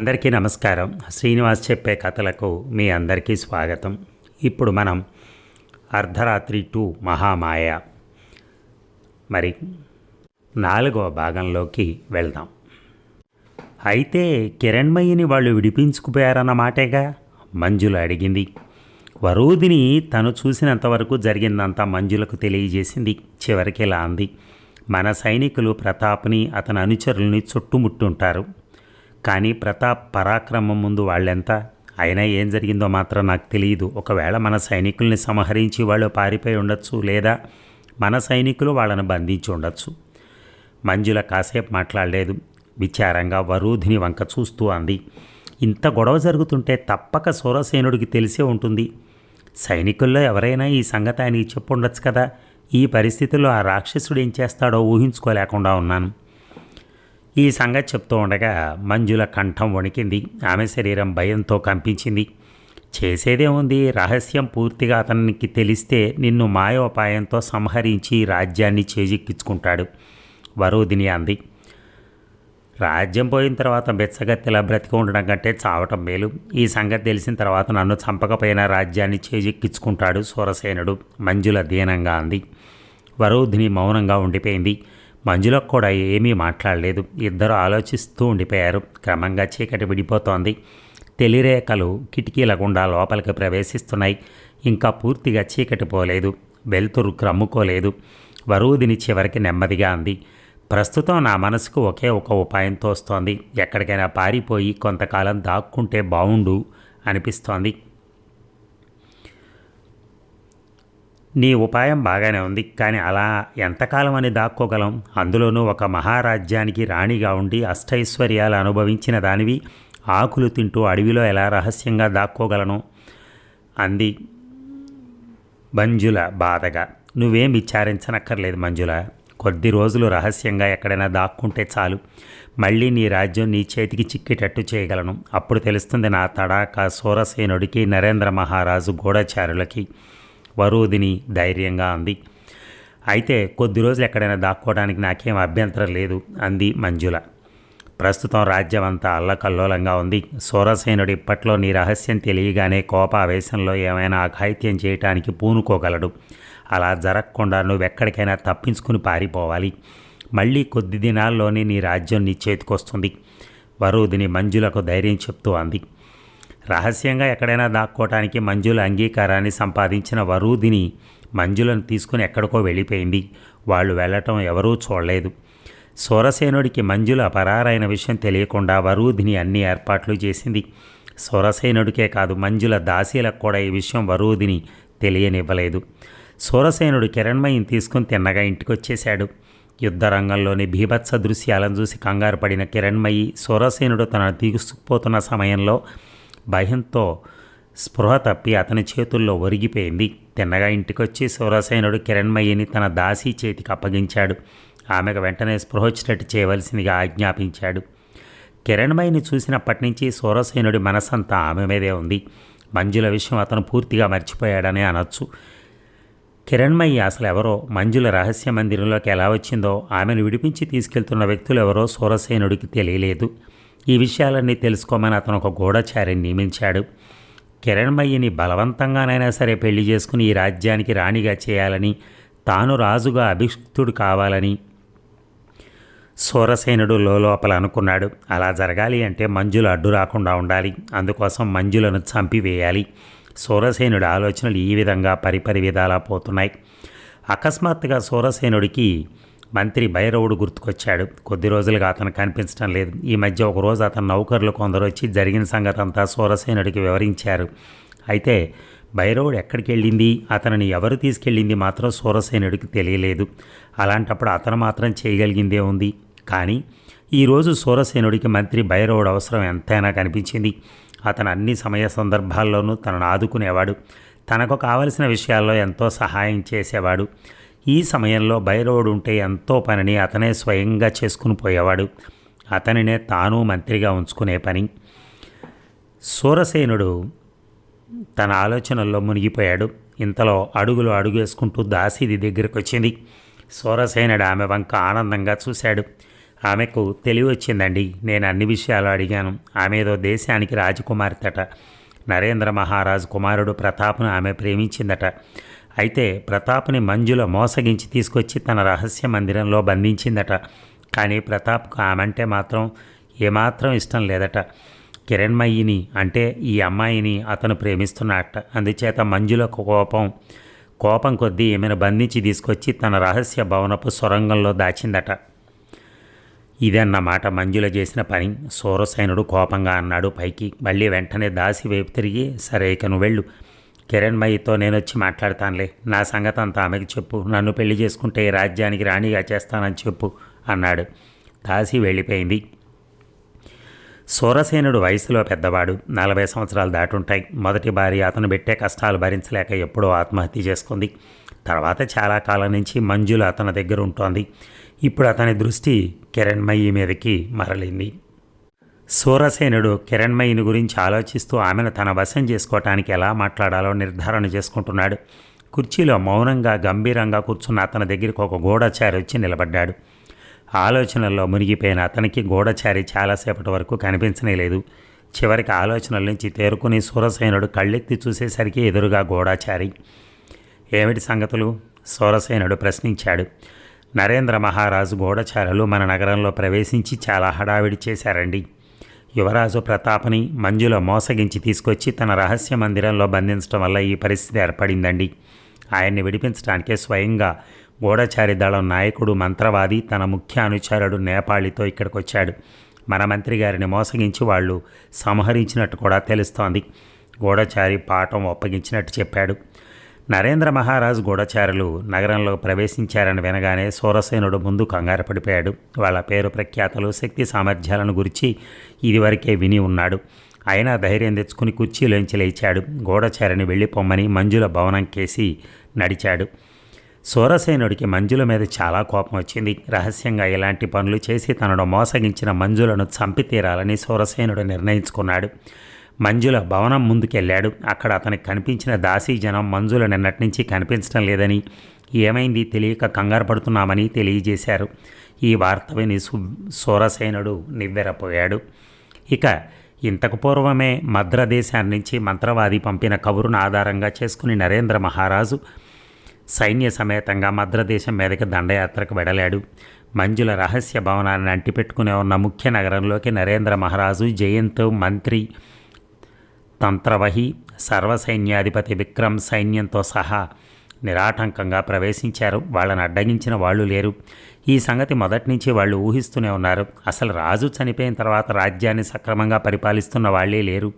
అందరికీ నమస్కారం. శ్రీనివాస్ చెప్పే కథలకు మీ అందరికీ స్వాగతం. ఇప్పుడు మనం అర్ధరాత్రి టూ మహామాయ. మరి నాలుగవ భాగంలోకి వెళ్దాం. అయితే కిరణ్మయిని వాళ్ళు విడిపించుకుపోయారన్నమాటేగా మంజుల అడిగింది. వరూదిని తను చూసినంతవరకు జరిగిందంతా మంజులకు తెలియజేసింది. చివరికి ఇలా అంది. మన సైనికులు ప్రతాప్ని అతని అనుచరుల్ని చుట్టుముట్టుంటారు. కానీ ప్రతాప్ పరాక్రమం ముందు వాళ్ళెంత? అయినా ఏం జరిగిందో మాత్రం నాకు తెలియదు. ఒకవేళ మన సైనికుల్ని సంహరించి వాళ్ళు పారిపోయి ఉండొచ్చు లేదా మన సైనికులు వాళ్ళని బంధించి ఉండొచ్చు. మంజుల కాసేపు మాట్లాడలేదు. విచారంగా వరూధిని వంక చూస్తూ అంది. ఇంత గొడవ జరుగుతుంటే తప్పక సూరసేనుడికి తెలిసే ఉంటుంది. సైనికుల్లో ఎవరైనా ఈ సంగతి ఆయనకి చెప్పుండొచ్చు కదా. ఈ పరిస్థితిలో ఆ రాక్షసుడు ఏం చేస్తాడో ఊహించుకోలేకుండా ఉన్నాను. ఈ సంగతి చెప్తూ ఉండగా మంజుల కంఠం వణికింది. ఆమె శరీరం భయంతో కంపించింది. చేసేదేముంది రహస్యం పూర్తిగా అతనికి తెలిస్తే నిన్ను మాయోపాయంతో సంహరించి రాజ్యాన్ని చేజిక్కించుకుంటాడు. వరోధిని అంది. రాజ్యం పోయిన తర్వాత బెచ్చగత్తెలా బ్రతికి ఉండడం కంటే చావటం మేలు. ఈ సంగతి తెలిసిన తర్వాత నన్ను చంపకపోయిన రాజ్యాన్ని చేజిక్కించుకుంటాడు సూరసేనుడు మంజుల దీనంగా అంది. వరోధిని మౌనంగా ఉండిపోయింది. మంజులకు కూడా ఏమీ మాట్లాడలేదు. ఇద్దరు ఆలోచిస్తూ ఉండిపోయారు. క్రమంగా చీకటి విడిపోతోంది. తెలిరేఖలు కిటికీల గుండా లోపలికి ప్రవేశిస్తున్నాయి. ఇంకా పూర్తిగా చీకటి పోలేదు. వెలుతురు క్రమ్ముకోలేదు వరూదిని చివరికి నెమ్మదిగా అంది. ప్రస్తుతం నా మనసుకు ఒకే ఒక ఉపాయం తోస్తోంది. ఎక్కడికైనా పారిపోయి కొంతకాలం దాక్కుంటే బావుండు అనిపిస్తోంది. నీ ఉపాయం బాగానే ఉంది కానీ అలా ఎంతకాలం అని దాక్కోగలం? అందులోనూ ఒక మహారాజ్యానికి రాణిగా ఉండి అష్టైశ్వర్యాలు అనుభవించిన దానివి ఆకులు తింటూ అడవిలో ఎలా రహస్యంగా దాక్కోగలను? అంది మంజుల బాధగా. నువ్వేం విచారించనక్కర్లేదు మంజుల. కొద్ది రోజులు రహస్యంగా ఎక్కడైనా దాక్కుంటే చాలు. మళ్ళీ నీ రాజ్యం నీ చేతికి చిక్కేటట్టు చేయగలను. అప్పుడు తెలుస్తుంది నా తడాక సూరసేనుడికి నరేంద్ర మహారాజు గూఢచారులకి. వరూదిని ధైర్యంగా అంది. అయితే కొద్ది రోజులు ఎక్కడైనా దాక్కోవడానికి నాకేం అభ్యంతరం లేదు అంది మంజుల. ప్రస్తుతం రాజ్యం అంతా అల్లకల్లోలంగా ఉంది. సూరసేనుడు ఇప్పట్లో నీ రహస్యం తెలియగానే కోపావేశంలో ఏమైనా అఘాయిత్యం చేయటానికి పూనుకోగలడు. అలా జరగకుండా నువ్వెక్కడికైనా తప్పించుకుని పారిపోవాలి. మళ్ళీ కొద్ది దినాల్లోనే నీ రాజ్యం నీ చేతికొస్తుంది వరుదిని మంజులకు ధైర్యం చెప్తూ అంది. రహస్యంగా ఎక్కడైనా దాక్కోవటానికి మంజుల అంగీకారాన్ని సంపాదించిన వరూదిని మంజులను తీసుకుని ఎక్కడికో వెళ్ళిపోయింది. వాళ్ళు వెళ్ళటం ఎవరూ చూడలేదు. సూరసేనుడికి మంజుల పరారైన విషయం తెలియకుండా వరూధిని అన్ని ఏర్పాట్లు చేసింది. సూరసేనుడికే కాదు మంజుల దాసీలకు కూడా ఈ విషయం వరూధిని తెలియనివ్వలేదు. సూరసేనుడు కిరణ్మయిని తీసుకుని తిన్నగా ఇంటికొచ్చేశాడు. యుద్ధరంగంలోని భీభత్స దృశ్యాలను చూసి కంగారు పడిన కిరణ్మయి సూరసేనుడు తనను తీసుకుపోతున్న సమయంలో భయంతో స్పృహ తప్పి అతని చేతుల్లో ఒరిగిపోయింది. తిన్నగా ఇంటికొచ్చి శివరసేనుడు కిరణ్మయ్యని తన దాసి చేతికి అప్పగించాడు. ఆమెకు వెంటనే స్పృహ వచ్చినట్టు చేయవలసిందిగా ఆజ్ఞాపించాడు. కిరణ్మయిని చూసినప్పటి నుంచి సూరసేనుడి మనసంతా ఆమె మీదే ఉంది. మంజుల విషయం అతను పూర్తిగా మర్చిపోయాడని అనొచ్చు. కిరణ్మయి అసలు ఎవరో మంజుల రహస్య మందిరంలోకి ఎలా వచ్చిందో ఆమెను విడిపించి తీసుకెళ్తున్న వ్యక్తులు ఎవరో సూరసేనుడికి తెలియలేదు. ఈ విషయాలన్నీ తెలుసుకోమని అతను ఒక గూఢచారిని నియమించాడు. కిరణ్మయ్యని బలవంతంగానైనా సరే పెళ్ళి చేసుకుని ఈ రాజ్యానికి రాణిగా చేయాలని తాను రాజుగా అభిషిక్తుడు కావాలని సూరసేనుడు లోపల అనుకున్నాడు. అలా జరగాలి అంటే మంజులు అడ్డు రాకుండా ఉండాలి. అందుకోసం మంజులను చంపివేయాలి. సూరసేనుడి ఆలోచనలు ఈ విధంగా పరిపరి విధాలా పోతున్నాయి. అకస్మాత్తుగా సూరసేనుడికి మంత్రి భైరవుడు గుర్తుకొచ్చాడు. కొద్ది రోజులుగా అతను కనిపించడం లేదు. ఈ మధ్య ఒకరోజు అతని నౌకర్లు కొందరు వచ్చి జరిగిన సంగతి అంతా సూరసేనుడికి వివరించారు. అయితే భైరవుడు ఎక్కడికి వెళ్ళింది? అతనిని ఎవరు తీసుకెళ్ళింది మాత్రం సూరసేనుడికి తెలియలేదు. అలాంటప్పుడు అతను మాత్రం చేయగలిగిందే ఉంది. కానీ ఈరోజు సూరసేనుడికి మంత్రి భైరవుడు అవసరం ఎంతైనా కనిపించింది. అతను అన్ని సమయ సందర్భాల్లోనూ తనను ఆదుకునేవాడు. తనకు కావలసిన విషయాల్లో ఎంతో సహాయం చేసేవాడు. ఈ సమయంలో భైరవుడు ఉంటే ఎంతో పనిని అతనే స్వయంగా చేసుకుని పోయేవాడు. అతనినే తాను మంత్రిగా ఉంచుకునే పని. సూరసేనుడు తన ఆలోచనల్లో మునిగిపోయాడు. ఇంతలో అడుగులు అడుగు వేసుకుంటూ దాసీది దగ్గరకు వచ్చింది సూరసేనుడు ఆమె వంక ఆనందంగా చూశాడు. ఆమెకు తెలివి వచ్చిందండి నేను అన్ని విషయాలు అడిగాను. ఆమె ఏదో దేశానికి రాజకుమార్తెట. నరేంద్ర మహారాజు కుమారుడు ప్రతాప్ను ఆమె ప్రేమించిందట. అయితే ప్రతాప్ని మంజుల మోసగించి తీసుకొచ్చి తన రహస్య మందిరంలో బంధించిందట. కానీ ప్రతాప్కు ఆమంటే మాత్రం ఏమాత్రం ఇష్టం లేదట. కిరణ్మయిని అంటే ఈ అమ్మాయిని అతను ప్రేమిస్తున్నట్ట అందుచేత మంజులకు కోపం కోపం కొద్దీ ఈమెను బంధించి తీసుకొచ్చి తన రహస్య భవనపు సొరంగంలో దాచిందట. ఇదన్నమాట మంజుల చేసిన పని. సూరసైనుడు కోపంగా అన్నాడు. పైకి మళ్ళీ వెంటనే దాసి వైపు తిరిగి సరే ఇక నువ్వు వెళ్ళు కిరణ్మయితో నేను వచ్చి మాట్లాడతానులే. నా సంగతి అంతా ఆమెకి చెప్పు. నన్ను పెళ్ళి చేసుకుంటే రాజ్యానికి రాణిగా చేస్తానని చెప్పు అన్నాడు. దాసి వెళ్ళిపోయింది. సూరసేనుడు వయసులో పెద్దవాడు. నలభై సంవత్సరాలు దాటుంటాయి. మొదటి భార్య అతను పెట్టే కష్టాలు భరించలేక ఎప్పుడో ఆత్మహత్య చేసుకుంది. తర్వాత చాలా కాలం నుంచి మంజుల అతని దగ్గర ఉంటోంది. ఇప్పుడు అతని దృష్టి కిరణ్మయి మీదకి మరలింది. సూరసేనుడు కిరణ్మయిని గురించి ఆలోచిస్తూ ఆమెను తన వశం చేసుకోవటానికి ఎలా మాట్లాడాలో నిర్ధారణ చేసుకుంటున్నాడు. కుర్చీలో మౌనంగా గంభీరంగా కూర్చున్న అతని దగ్గరికి ఒక గూఢచారి వచ్చి నిలబడ్డాడు. ఆలోచనల్లో మునిగిపోయిన అతనికి గూఢచారి చాలాసేపటి వరకు కనిపించనే లేదు. చివరికి ఆలోచనల నుంచి తేరుకుని సూరసేనుడు కళ్ళెత్తి చూసేసరికి ఎదురుగా గూఢచారి ఏమిటి సంగతులు? సూరసేనుడు ప్రశ్నించాడు. నరేంద్ర మహారాజు గూఢచారులు మన నగరంలో ప్రవేశించి చాలా హడావిడి చేశారండి. యువరాజు ప్రతాప్ని మంజులో మోసగించి తీసుకొచ్చి తన రహస్య మందిరంలో బంధించడం వల్ల ఈ పరిస్థితి ఏర్పడిందండి. ఆయన్ని విడిపించడానికే స్వయంగా గూఢచారి దళం నాయకుడు మంత్రవాది తన ముఖ్య అనుచరుడు నేపాళితో ఇక్కడికి వచ్చాడు మన మంత్రి గారిని మోసగించి వాళ్ళు సంహరించినట్టు కూడా తెలుస్తోంది. గూఢచారి పాఠం ఒప్పగించినట్టు చెప్పాడు. నరేంద్ర మహారాజు గూఢచారులు నగరంలో ప్రవేశించారని వినగానే సూరసేనుడు ముందు కంగారు పడిపోయాడు. వాళ్ళ పేరు ప్రఖ్యాతలు శక్తి సామర్థ్యాలను గురించి ఇదివరకే విని ఉన్నాడు. అయినా ధైర్యం తెచ్చుకుని కుర్చీలోంచి లేచాడు. గూఢచారిని వెళ్ళిపోమ్మని మంజుల భవనం కేసి నడిచాడు. సూరసేనుడికి మంజుల మీద చాలా కోపం వచ్చింది. రహస్యంగా ఇలాంటి పనులు చేసి తనను మోసగించిన మంజులను చంపి తీరాలని సూరసేనుడు నిర్ణయించుకున్నాడు. మంజుల భవనం ముందుకెళ్ళాడు. అక్కడ అతనికి కనిపించిన దాసీ జనం మంజుల నిన్నటి నుంచి కనిపించడం లేదని ఏమైంది తెలియక కంగారు పడుతున్నామని తెలియజేశారు. ఈ వార్త విని సు సూరసేనుడు నివ్వెరపోయాడు. ఇక ఇంతకు పూర్వమే మద్రదేశాన్ని నుంచి మంత్రవాది పంపిన కబురును ఆధారంగా చేసుకుని నరేంద్ర మహారాజు సైన్య సమేతంగా మద్రదేశం మీదకి దండయాత్రకు వెడలాడు. మంజుల రహస్య భవనాన్ని అంటిపెట్టుకునే ఉన్న ముఖ్య నగరంలోకి నరేంద్ర మహారాజు జయంత్ మంత్రి తంత్రవహి సర్వసైన్యాధిపతి విక్రమ్ సైన్యంతో సహా నిరాటంకంగా ప్రవేశించారు. వాళ్ళని అడ్డగించిన వాళ్ళు లేరు. ఈ సంగతి మొదటి నుంచి వాళ్ళు ఊహిస్తూనే ఉన్నారు. అసలు రాజు చనిపోయిన తర్వాత రాజ్యాన్ని సక్రమంగా పరిపాలిస్తున్న వాళ్ళే లేరు.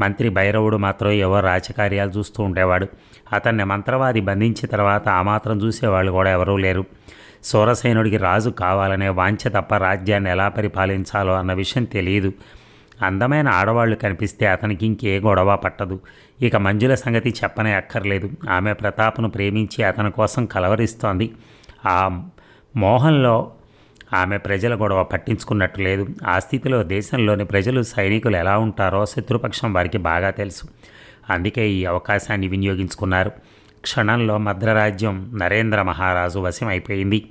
మంత్రి భైరవుడు మాత్రం ఎవరు రాజకార్యాలు చూస్తూ ఉండేవాడు. అతన్ని మంత్రవాది బంధించిన తర్వాత ఆ మాత్రం చూసేవాళ్ళు కూడా ఎవరూ లేరు. సూరసేనుడికి రాజు కావాలనే వాంఛ తప్ప రాజ్యాన్ని ఎలా పరిపాలించాలో అన్న విషయం తెలియదు. అందమైన ఆడవాళ్ళు కనిపిస్తే అతనికి ఇంకే గొడవ పట్టదు. ఇక మంజుల సంగతి చెప్పనే అక్కర్లేదు. ఆమె ప్రతాప్ను ప్రేమించి అతని కోసం కలవరిస్తోంది. ఆ మోహంలో ఆమె ప్రజల గొడవ పట్టించుకున్నట్టు లేదు. ఆ స్థితిలో దేశంలోని ప్రజలు సైనికులు ఎలా ఉంటారో శత్రుపక్షం వారికి బాగా తెలుసు. అందుకే ఈ అవకాశాన్ని వినియోగించుకున్నారు. క్షణంలో మద్రరాజ్యం నరేంద్ర మహారాజు వశం అయిపోయింది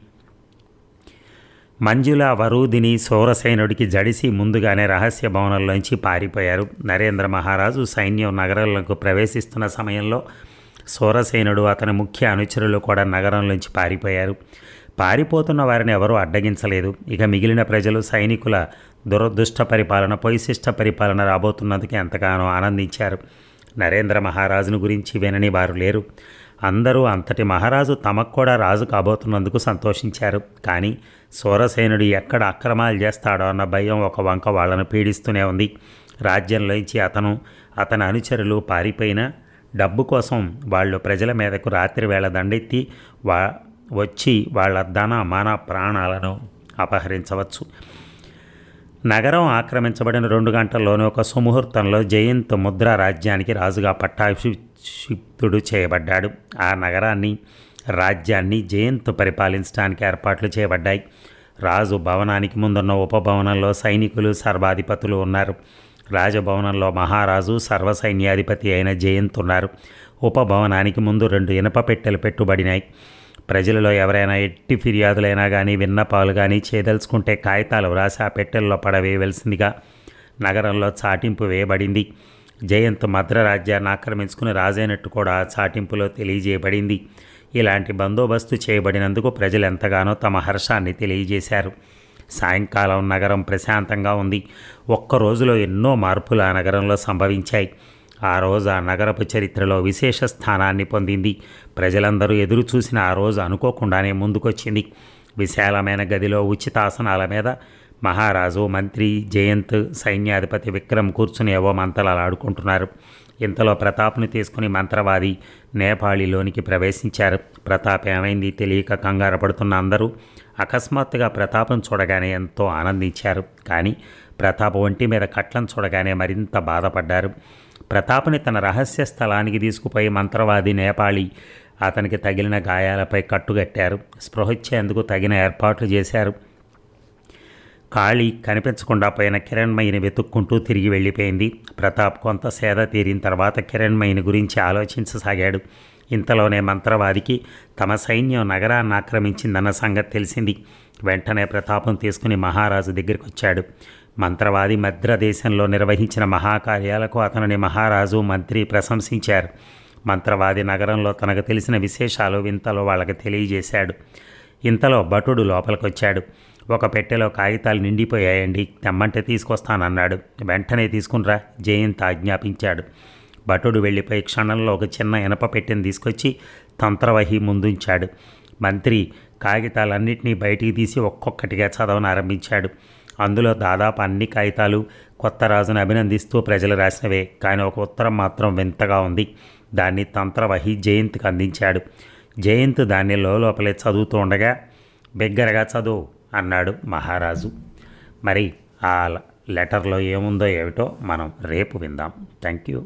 మంజుల వరూధిని సౌరసేనుడికి జడిసి ముందుగానే రహస్య భవనంలోంచి పారిపోయారు. నరేంద్ర మహారాజు సైన్యం నగరంలోకి ప్రవేశిస్తున్న సమయంలో సౌరసేనుడు అతని ముఖ్య అనుచరులు కూడా నగరంలోంచి పారిపోయారు. పారిపోతున్న వారిని ఎవరూ అడ్డగించలేదు. ఇక మిగిలిన ప్రజలు సైనికుల దురదృష్ట పరిపాలన పొయిశిష్ట పరిపాలన రాబోతున్నందుకు ఎంతగానో ఆనందించారు. నరేంద్ర మహారాజును గురించి వినని వారు లేరు. అందరూ అంతటి మహారాజు తమకు కూడా రాజు కాబోతున్నందుకు సంతోషించారు. కానీ సూరసేనుడు ఎక్కడ అక్రమాలు చేస్తాడో అన్న భయం ఒక వంక వాళ్ళను పీడిస్తూనే ఉంది. రాజ్యంలోంచి అతను అతని అనుచరులు పారిపోయిన డబ్బు కోసం వాళ్ళు ప్రజల మీదకు రాత్రి వేళ దండెత్తి వా వచ్చి వాళ్ళ ధన మాన ప్రాణాలను అపహరించవచ్చు. నగరం ఆక్రమించబడిన రెండు గంటల్లోనే ఒక సుముహూర్తంలో జయంత్ ముద్ర రాజ్యానికి రాజుగా పట్టాభిషిక్తుడు చేయబడ్డాడు. ఆ నగరాన్ని రాజ్యాన్ని జయంత్ పరిపాలించడానికి ఏర్పాట్లు చేయబడ్డాయి. రాజు భవనానికి ముందున్న ఉపభవనంలో సైనికులు సర్వాధిపతులు ఉన్నారు. రాజభవనంలో మహారాజు సర్వసైన్యాధిపతి అయిన జయంత్ ఉన్నారు. ఉపభవనానికి ముందు రెండు ఇనప పెట్టెలు పెట్టుబడినాయి. ప్రజలలో ఎవరైనా ఎట్టి ఫిర్యాదులైనా కానీ విన్నపాలు కానీ చేయదలుచుకుంటే కాగితాలు వ్రాసి ఆ పెట్టెల్లో పడవేయవలసిందిగా నగరంలో చాటింపు వేయబడింది. జయంత్ మద్ర రాజ్యాన్ని ఆక్రమించుకుని రాజైనట్టు కూడా చాటింపులో తెలియజేయబడింది. ఇలాంటి బందోబస్తు చేయబడినందుకు ప్రజలు ఎంతగానో తమ హర్షాన్ని తెలియజేశారు. సాయంకాలం నగరం ప్రశాంతంగా ఉంది. ఒక్క రోజులో ఎన్నో మార్పులు ఆ నగరంలో సంభవించాయి. ఆ రోజు ఆ నగరపు చరిత్రలో విశేష స్థానాన్ని పొందింది. ప్రజలందరూ ఎదురు చూసిన ఆ రోజు అనుకోకుండానే ముందుకొచ్చింది. విశాలమైన గదిలో ఉచితాసనాల మీద మహారాజు మంత్రి జయంత్ సైన్యాధిపతి విక్రమ్ కూర్చుని ఏవో మంతలాడుకుంటున్నారు ఇంతలో ప్రతాప్ను తీసుకుని మంత్రవాది నేపాళీలోనికి ప్రవేశించారు. ప్రతాప్ ఏమైంది తెలియక కంగారు పడుతున్న అందరూ అకస్మాత్తుగా ప్రతాపం చూడగానే ఎంతో ఆనందించారు. కానీ ప్రతాప్ ఒంటి మీద కట్లను చూడగానే మరింత బాధపడ్డారు. ప్రతాప్ని తన రహస్య స్థలానికి తీసుకుపోయి మంత్రవాది నేపాళీ అతనికి తగిలిన గాయాలపై కట్టుగట్టారు. స్పృహొచ్చేందుకు తగిన ఏర్పాట్లు చేశారు. కాళీ కనిపించకుండా పోయిన కిరణ్మయిని వెతుక్కుంటూ తిరిగి వెళ్ళిపోయింది. ప్రతాప్ కొంత సేద తీరిన తర్వాత కిరణ్మయిని గురించి ఆలోచించసాగాడు. ఇంతలోనే మంత్రవాదికి తమ సైన్యం నగరాన్ని ఆక్రమించిందన్న సంగతి తెలిసింది. వెంటనే ప్రతాపం తీసుకుని మహారాజు దగ్గరికి వచ్చాడు మంత్రవాది మద్రదేశంలో నిర్వహించిన మహాకార్యాలకు అతనిని మహారాజు మంత్రి ప్రశంసించారు. మంత్రవాది నగరంలో తనకు తెలిసిన విశేషాలు వింతలో వాళ్ళకి తెలియజేశాడు. ఇంతలో భటుడు లోపలికొచ్చాడు. ఒక పెట్టెలో కాగితాలు నిండిపోయాయండి. తెమ్మంటే తీసుకొస్తానన్నాడు. వెంటనే తీసుకునిరా జయంత్ ఆజ్ఞాపించాడు. భటుడు వెళ్ళిపోయి క్షణంలో ఒక చిన్న ఇనప పెట్టెను తీసుకొచ్చి తంత్రవహి ముందుంచాడు. మంత్రి కాగితాలన్నింటినీ బయటికి తీసి ఒక్కొక్కటిగా చదవనారంభించాడు అందులో దాదాపు అన్ని కాగితాలు కొత్త రాజును అభినందిస్తూ ప్రజలు రాసినవే కానీ ఒక ఉత్తరం మాత్రం వింతగా ఉంది. దాన్ని తంత్రవహి జయంత్కి అందించాడు. జయంత్ దాన్ని లోపలే చదువుతూ ఉండగా బిగ్గరగా చదువు అన్నాడు మహారాజు. మరి ఆ లెటర్లో ఏముందో ఏమిటో మనం రేపు విందాం. Thank you